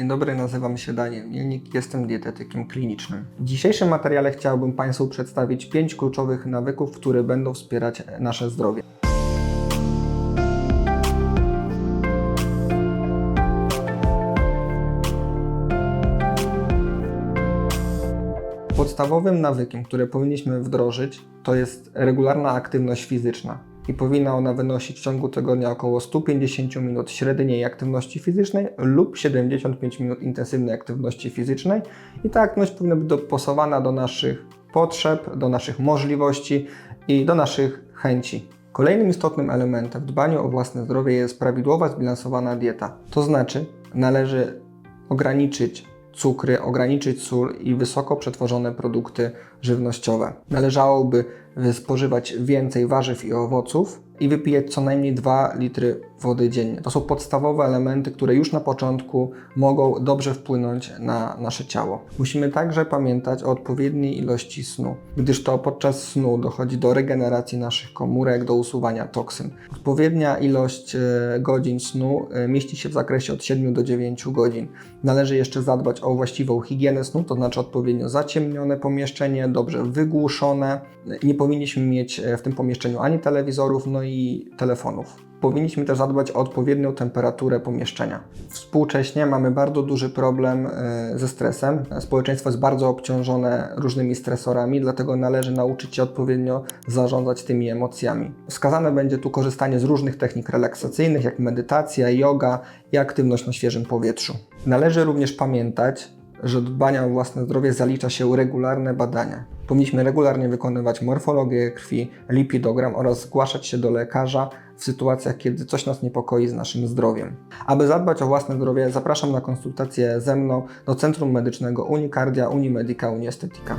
Dzień dobry, nazywam się Daniel Mielnik, jestem dietetykiem klinicznym. W dzisiejszym materiale chciałbym Państwu przedstawić pięć kluczowych nawyków, które będą wspierać nasze zdrowie. Podstawowym nawykiem, który powinniśmy wdrożyć, to jest regularna aktywność fizyczna. I powinna ona wynosić w ciągu tygodnia około 150 minut średniej aktywności fizycznej lub 75 minut intensywnej aktywności fizycznej. I ta aktywność powinna być dopasowana do naszych potrzeb, do naszych możliwości i do naszych chęci. Kolejnym istotnym elementem w dbaniu o własne zdrowie jest prawidłowa, zbilansowana dieta. To znaczy, należy ograniczyć cukry, ograniczyć sól i wysoko przetworzone produkty żywnościowe. Należałoby spożywać więcej warzyw i owoców i wypijać co najmniej 2 litry wody dziennie. To są podstawowe elementy, które już na początku mogą dobrze wpłynąć na nasze ciało. Musimy także pamiętać o odpowiedniej ilości snu, gdyż to podczas snu dochodzi do regeneracji naszych komórek, do usuwania toksyn. Odpowiednia ilość e, godzin snu e, mieści się w zakresie od 7 do 9 godzin. Należy jeszcze zadbać o właściwą higienę snu, to znaczy odpowiednio zaciemnione pomieszczenie, dobrze wygłuszone. Nie powinniśmy mieć e, w tym pomieszczeniu ani telewizorów, no i telefonów. Powinniśmy też zadbać o odpowiednią temperaturę pomieszczenia. Współcześnie mamy bardzo duży problem e, ze stresem. Społeczeństwo jest bardzo obciążone różnymi stresorami, dlatego należy nauczyć się odpowiednio zarządzać tymi emocjami. Wskazane będzie tu korzystanie z różnych technik relaksacyjnych, jak medytacja, yoga i aktywność na świeżym powietrzu. Należy również pamiętać, że do dbania o własne zdrowie zalicza się regularne badania. Powinniśmy regularnie wykonywać morfologię krwi, lipidogram oraz zgłaszać się do lekarza w sytuacjach, kiedy coś nas niepokoi z naszym zdrowiem. Aby zadbać o własne zdrowie, zapraszam na konsultację ze mną do Centrum Medycznego Unikardia, Unimedica, Uniestetyka.